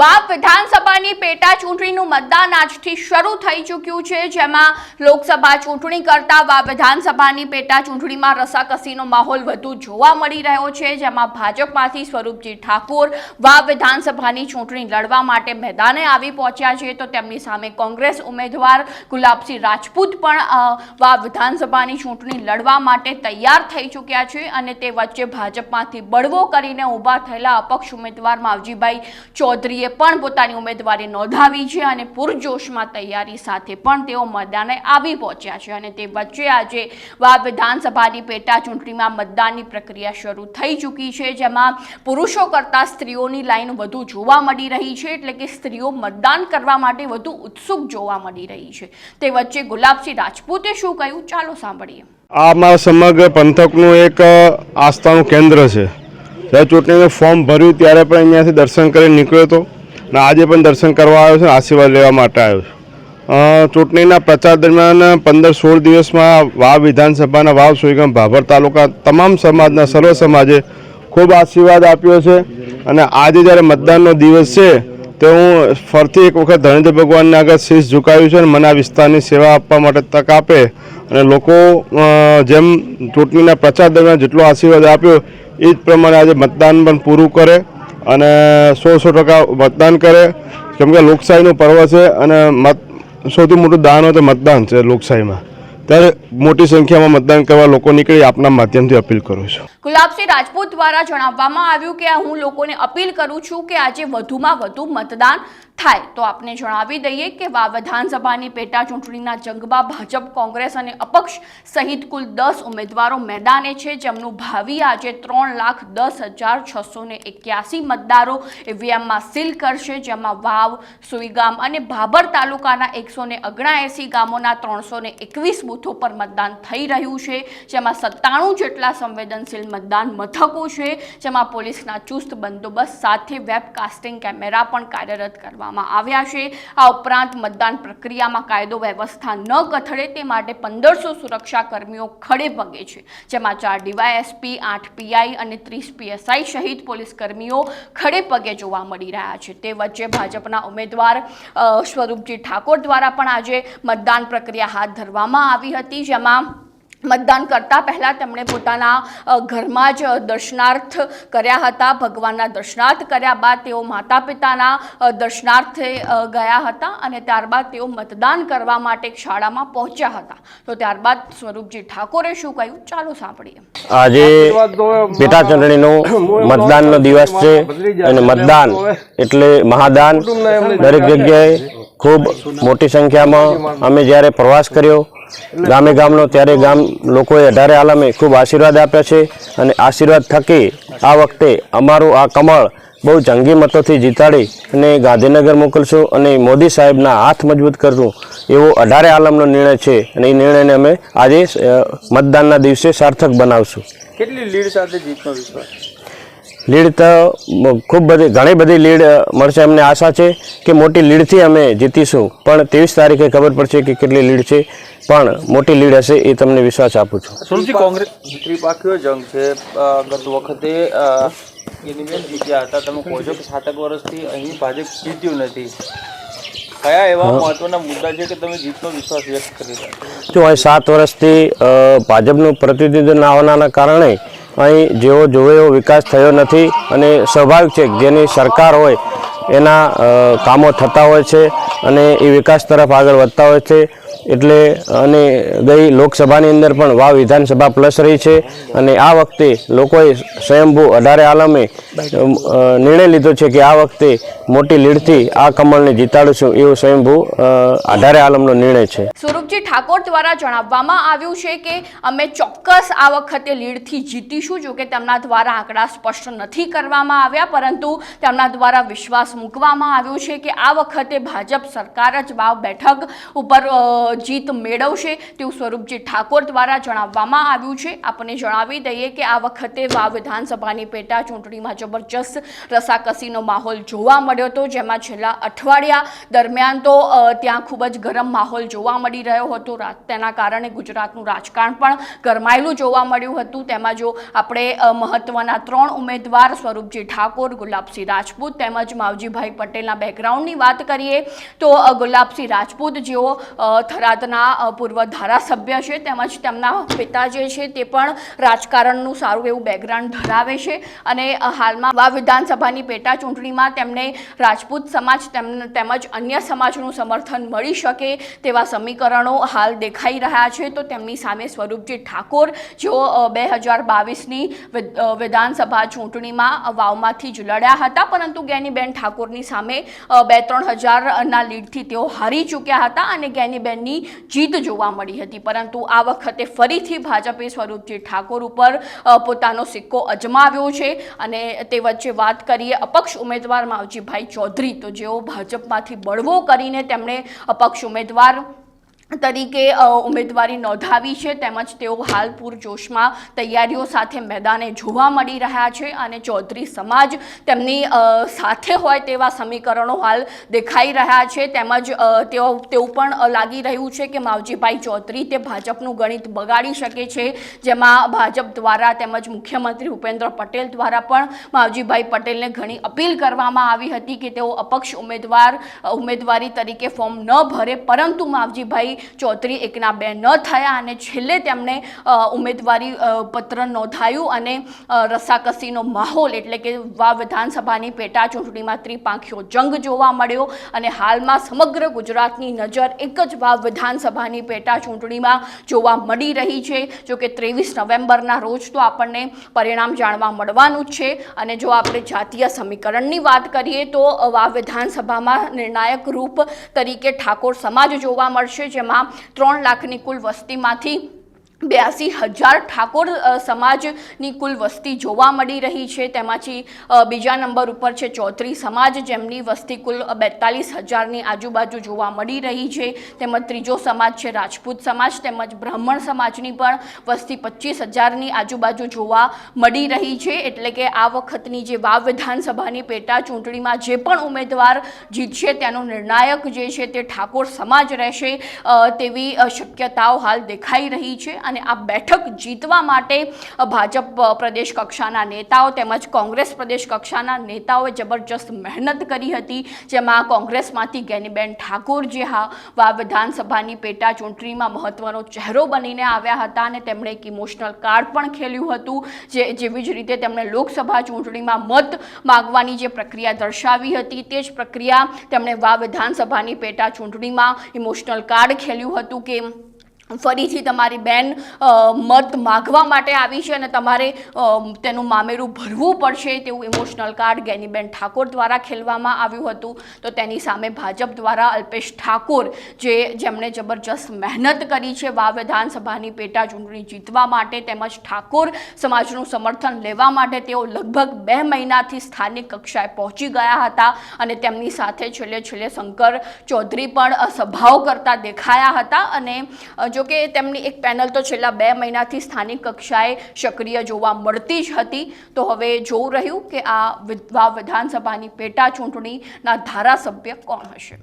વાવ વિધાનસભાની પેટા ચૂંટણીનું મતદાન આજથી શરૂ થઈ ચૂક્યું છે, જેમાં લોકસભા ચૂંટણી કરતા વાપ વિધાનસભાની પેટા ચૂંટણીમાં રસાકસીનો માહોલ વધુ જોવા મળી રહ્યો છે, જેમાં ભાજપમાંથી સ્વરૂપજી ઠાકોર વાપ વિધાનસભાની ચૂંટણી લડવા માટે મેદાને આવી પહોંચ્યા છે, તો તેમની સામે કોંગ્રેસ ઉમેદવાર ગુલાબસિંહ રાજપૂત પણ વાપ વિધાનસભાની ચૂંટણી લડવા માટે તૈયાર થઈ ચૂક્યા છે અને તે વચ્ચે ભાજપમાંથી બળવો કરીને ઊભા થયેલા અપક્ષ ઉમેદવાર માવજીભાઈ ચૌધરીએ પણ પોતાની ઉમેદવારી નોંધાવી છે અને પૂરજોશમાં તૈયારી સાથે પણ તેઓ મેદાને આવી પહોંચ્યા છે અને તે વચ્ચે આજે વિધાનસભાની પેટા ચૂંટણીમાં મતદાનની પ્રક્રિયા શરૂ થઈ ચૂકી છે, જેમાં પુરુષો કરતાં સ્ત્રીઓની લાઈન વધુ જોવા મળી રહી છે, એટલે કે સ્ત્રીઓ મતદાન કરવા માટે વધુ ઉત્સુક જોવા મળી રહી છે. તે વચ્ચે ગુલાબસિંહ રાજપૂતે શું કહ્યું? ચાલો સાંભળીએ. આ અમારા સમગ્ર પંથકનું એક આસ્થાનું કેન્દ્ર છે. જ્યારે ચૂંટણીનું ફોર્મ ભર્યું ત્યારે પણ અહીંયાથી દર્શન કરી નીકળ્યો હતો. અને આજે પણ દર્શન કરવા આવ્યો છે આશીર્વાદ લેવા માટે આવ્યો છું. ચૂંટણીના પ્રચાર દરમિયાન પંદર સોળ દિવસમાં વાવ વિધાનસભાના વાવ સુઈગામ ભાભર તાલુકા તમામ સમાજના સર્વ સમાજે ખૂબ આશીર્વાદ આપ્યો છે. અને આજે જ્યારે મતદાનનો દિવસ છે, તો હું ફરીથી એક વખત ધરણીધર ભગવાનને આગળ શીશ ઝુકાવ્યું છે અને મને આ વિસ્તારની સેવા આપવા માટે તક આપે. અને લોકો જેમ ચૂંટણીના પ્રચાર દરમિયાન જેટલો આશીર્વાદ આપ્યો, એ જ પ્રમાણે આજે મતદાન પણ પૂરું કરે. અને સો સો ટકા મતદાન કરે. કેમ કે લોકશાહીનું પર્વ છે અને મત, સૌથી મોટું દાન હોય તો મતદાન છે લોકશાહીમાં. ત્યારે મોટી સંખ્યામાં મતદાન કરવા લોકો નીકળી આપના માધ્યમથી અપીલ કરું છું. ગુલાબસિંહ રાજપૂત દ્વારા જણાવવામાં આવ્યું કે હું લોકોને અપીલ કરું છું કે આજે વધુમાં વધુ મતદાન થાય. તો આપને જણાવી દઈએ કે વાવ વિધાનસભાની પેટા ચૂંટણીના જંગમાં ભાજપ, કોંગ્રેસ અને અપક્ષ સહિત કુલ દસ ઉમેદવારો મેદાને છે, જેમનું ભાવિ આજે ત્રણ લાખ દસ હજાર છસો ને એક્યાસી મતદારો ઈવીએમમાં સીલ કરશે, જેમાં વાવ, સુઈગામ અને ભાભર તાલુકાના એકસો ને ઓગણએંસી ગામોના ત્રણસો ને એકવીસ બૂથો પર મતદાન થઈ રહ્યું છે, જેમાં સત્તાણું જેટલા સંવેદનશીલ મતદાન મથકો છે, જેમાં પોલીસના ચુસ્ત બંદોબસ્ત સાથે વેબકાસ્ટિંગ કેમેરા પણ કાર્યરત કરવામાં આવ્યા છે. આ ઉપરાંત મતદાન પ્રક્રિયામાં કાયદો વ્યવસ્થા ન કથળે તે માટે પંદરસો સુરક્ષા કર્મીઓ ખડે પગે છે, જેમાં ચાર ડીવાયએસપી, આઠ પીઆઈ અને ત્રીસ પીએસઆઈ સહિત પોલીસ કર્મીઓ ખડે પગે જોવા મળી રહ્યા છે. તે વચ્ચે ભાજપના ઉમેદવાર સ્વરૂપજી ઠાકોર દ્વારા પણ આજે મતદાન પ્રક્રિયા હાથ ધરવામાં આવી હતી, જેમાં મતદાન કરતા પહેલાં તેમણે પોતાના ઘરમાં જ દર્શનાર્થ કર્યા હતા. ભગવાનના દર્શનાર્થ કર્યા બાદ તેઓ માતા પિતાના દર્શનાર્થે ગયા હતા અને ત્યારબાદ તેઓ મતદાન કરવા માટે શાળામાં પહોંચ્યા હતા. તો ત્યારબાદ સ્વરૂપજી ઠાકોરે શું કહ્યું? ચાલો સાંભળીએ. આજે પેટા ચૂંટણીનો મતદાનનો દિવસ છે અને મતદાન એટલે મહાદાન દરેક જગ્યાએ ખૂબ મોટી સંખ્યામાં અમે જ્યારે પ્રવાસ કર્યો ગામે ગામનો ત્યારે ગામ લોકોએ અઢારે આલમે ખૂબ આશીર્વાદ આપ્યા છે અને આશીર્વાદ થકી આ વખતે અમારું આ કમળ બહુ જંગી મતોથી જીતાડી અને ગાંધીનગર મોકલશું અને મોદી સાહેબના હાથ મજબૂત કરશું એવો અઢારે આલમનો નિર્ણય છે અને એ નિર્ણયને અમે આજે મતદાનના દિવસે સાર્થક બનાવશું. કેટલી લીડ સાથે જીતનો વિશ્વાસ? લીડ તો ખૂબ બધી ઘણી બધી લીડ મળશે અમને આશા છે કે મોટી લીડથી અમે જીતીશું. પણ ત્રેવીસ તારીખે ખબર પડશે કે કેટલી લીડ છે. પણ મોટી લીડ હશે એ તમને વિશ્વાસ આપું છું. સુરજી કોંગ્રેસ ત્રિપાખીઓ જંગ છે. ગત વખતે ગિનીબેન જીત્યા હતા. તમે કહો છો કે સાતક વર્ષથી અહીં ભાજપ જીત્યું નથી. કયા એવા મહત્વના મુદ્દા છે કે તમે જીતનો વિશ્વાસ વ્યક્ત કરી રહ્યા જો અહીં સાત વર્ષથી અ, ભાજપનું પ્રતિનિધિત્વ ના આવવાના કારણે અહીં જેવો જોવે એવો વિકાસ થયો નથી અને સ્વાભાવિક છે જેની સરકાર હોય એના કામો થતા હોય છે અને એ વિકાસ તરફ આગળ વધતા હોય છે. એટલે અને ગઈ લોકસભાની અંદર પણ વાવ વિધાનસભા પ્લસ રહી છે અને આ વખતે લોકોએ સ્વયંભૂ અઢારે આલમે નિર્ણય લીધો છે કે આ વખતે મોટી લીડથી આ કમળને જીતાડશું એવો સ્વયંભૂ અઢારે આલમનો નિર્ણય છે. સ્વરૂપજી ઠાકોર દ્વારા જણાવવામાં આવ્યું છે કે અમે ચોક્કસ આ વખતે લીડથી જીતીશું જોકે તેમના દ્વારા આંકડા સ્પષ્ટ નથી કરવામાં આવ્યા, પરંતુ તેમના દ્વારા વિશ્વાસ મૂકવામાં આવ્યો છે કે આ વખતે ભાજપ સરકાર જ વાવ બેઠક ઉપર જીત મેળવશે તેવું સ્વરૂપજી ઠાકોર દ્વારા જણાવવામાં આવ્યું છે. આપણને જણાવી દઈએ કે આ વખતે વા વિધાનસભાની પેટા ચૂંટણીમાં જબરજસ્ત રસાકસીનો માહોલ જોવા મળ્યો હતો. જેમાં છેલ્લા અઠવાડિયા દરમિયાન તો ત્યાં ખૂબ જ ગરમ માહોલ જોવા મળી રહ્યો હતો. તેના કારણે ગુજરાતનું રાજકારણ પણ ગરમાયેલું જોવા મળ્યું હતું. તેમાં જો આપણે મહત્વના ત્રણ ઉમેદવાર સ્વરૂપજી ઠાકોર, ગુલાબસિંહ રાજપૂત તેમજ માવજીભાઈ પટેલના બેકગ્રાઉન્ડની વાત કરીએ, તો ગુલાબસિંહ રાજપૂત જેઓ થરાદના પૂર્વ ધારાસભ્ય છે તેમજ તેમના પિતા જે છે તે પણ રાજકારણનું સારું એવું બેકગ્રાઉન્ડ ધરાવે છે અને હાલમાં વા વિધાનસભાની પેટા ચૂંટણીમાં તેમને રાજપૂત સમાજ તેમ- તેમજ અન્ય સમાજનું સમર્થન મળી શકે તેવા સમીકરણો હાલ દેખાઈ રહ્યા છે. તો તેમની સામે સ્વરૂપજી ઠાકોર, જેઓ બે હજાર બાવીસની વિધાનસભા ચૂંટણીમાં વાવમાંથી જ લડ્યા હતા. પરંતુ ગેનીબેન ઠાકોરની સામે બે ત્રણ હજારના લીડથી તેઓ હારી ચૂક્યા હતા અને ગેનીબેનની જીત જોવા મળી હતી. પરંતુ આ વખતે ફરીથી ભાજપે સ્વરૂપજી ઠાકોર ઉપર પોતાનો સિક્કો અજમાવ્યો છે અને તે વચ્ચે વાત કરીએ અપક્ષ ઉમેદવાર માવજીભાઈ ચૌધરી. તો જેઓ ભાજપમાંથી બળવો કરીને તેમણે અપક્ષ ઉમેદવાર તરીકે ઉમેદવારી નોંધાવી છે. તેમજ તેઓ હાલ પૂરજોશમાં તૈયારીઓ સાથે મેદાને જોવા મળી રહ્યા છે અને ચૌધરી સમાજ તેમની સાથે હોય તેવા સમીકરણો હાલ દેખાઈ રહ્યા છે. તેમજ તેઓ, તેવું પણ લાગી રહ્યું છે કે માવજીભાઈ ચૌધરી તે ભાજપનું ગણિત બગાડી શકે છે. જેમાં ભાજપ દ્વારા તેમજ મુખ્યમંત્રી ભૂપેન્દ્ર પટેલ દ્વારા પણ માવજીભાઈ પટેલને ઘણી અપીલ કરવામાં આવી હતી કે તેઓ અપક્ષ ઉમેદવાર ઉમેદવારી તરીકે ફોર્મ ન ભરે. પરંતુ માવજીભાઈ ચૌધરી એકના બે ન થયા અને છેલ્લે તેમણે ઉમેદવારી પત્ર નોંધાયું અને રસાકસીનો માહોલ એટલે કે વા વિધાનસભાની પેટા ચૂંટણીમાં ત્રિપાંખીઓ જંગ જોવા મળ્યો અને હાલમાં સમગ્ર ગુજરાતની નજર એક જ વા વિધાનસભાની પેટા ચૂંટણીમાં જોવા મળી રહી છે. જો કે ત્રેવીસ નવેમ્બરના રોજ તો આપણને પરિણામ જાણવા મળવાનું જ છે. અને જો આપણે જાતીય સમીકરણની વાત કરીએ તો વા વિધાનસભામાં નિર્ણાયક રૂપ તરીકે ઠાકોર સમાજ જોવા મળશે, જેમાં ત્રણ લાખની કુલ વસ્તીમાંથી બ્યાસી હજાર ઠાકોર સમાજની કુલ વસ્તી જોવા મળી રહી છે. તેમાંથી બીજા નંબર ઉપર છે ચૌધરી સમાજ, જેમની વસ્તી કુલ બેતાલીસ હજારની આજુબાજુ જોવા મળી રહી છે. તેમજ ત્રીજો સમાજ છે રાજપૂત સમાજ, તેમજ બ્રાહ્મણ સમાજની પણ વસ્તી પચીસ હજારની આજુબાજુ જોવા મળી રહી છે. એટલે કે આ વખતની જે વાવ વિધાનસભાની પેટા ચૂંટણીમાં જે પણ ઉમેદવાર જીતશે તેનો નિર્ણાયક જે છે તે ઠાકોર સમાજ રહેશે તેવી શક્યતાઓ હાલ દેખાઈ રહી છે. અને આ બેઠક જીતવા માટે ભાજપ પ્રદેશ કક્ષાના નેતાઓ તેમજ કોંગ્રેસ પ્રદેશ કક્ષાના નેતાઓએ જબરજસ્ત મહેનત કરી હતી. જેમાં કોંગ્રેસમાંથી ગેનીબેન ઠાકોર જે હા વિધાનસભાની પેટા ચૂંટણીમાં મહત્વનો ચહેરો બનીને આવ્યા હતા અને તેમણે એક ઇમોશનલ કાર્ડ પણ ખેલ્યું હતું. જે, જેવી જ રીતે તેમણે લોકસભા ચૂંટણીમાં મત માગવાની જે પ્રક્રિયા દર્શાવી હતી તે જ પ્રક્રિયા તેમણે વા વિધાનસભાની પેટા ચૂંટણીમાં ઇમોશનલ કાર્ડ ખેલ્યું હતું કે ફરીથી તમારી બેન મત માગવા માટે આવી છે અને તમારે તેનું મામેરું ભરવું પડશે તેવું ઇમોશનલ કાર્ડ ગેનીબેન ઠાકોર દ્વારા ખેલવામાં આવ્યું હતું. તો તેની સામે ભાજપ દ્વારા અલ્પેશ ઠાકોર, જે જેમણે જબરજસ્ત મહેનત કરી છે, વા વિધાનસભાની પેટા ચૂંટણી જીતવા માટે તેમજ ઠાકોર સમાજનું સમર્થન લેવા માટે તેઓ લગભગ બે મહિનાથી સ્થાનિક કક્ષાએ પહોંચી ગયા હતા અને તેમની સાથે છેલ્લે છેલ્લે શંકર ચૌધરી પણ સભાઓ કરતા દેખાયા હતા અને જો કે તેમની એક પેનલ તો છેલ્લા બે મહિનાથી સ્થાનિક કક્ષાએ સક્રિય જોવા મળતી જ હતી. તો હવે જોવું રહ્યું કે આ વિધવા વિધાનસભાની પેટા ચૂંટણીના ધારાસભ્ય કોણ હશે?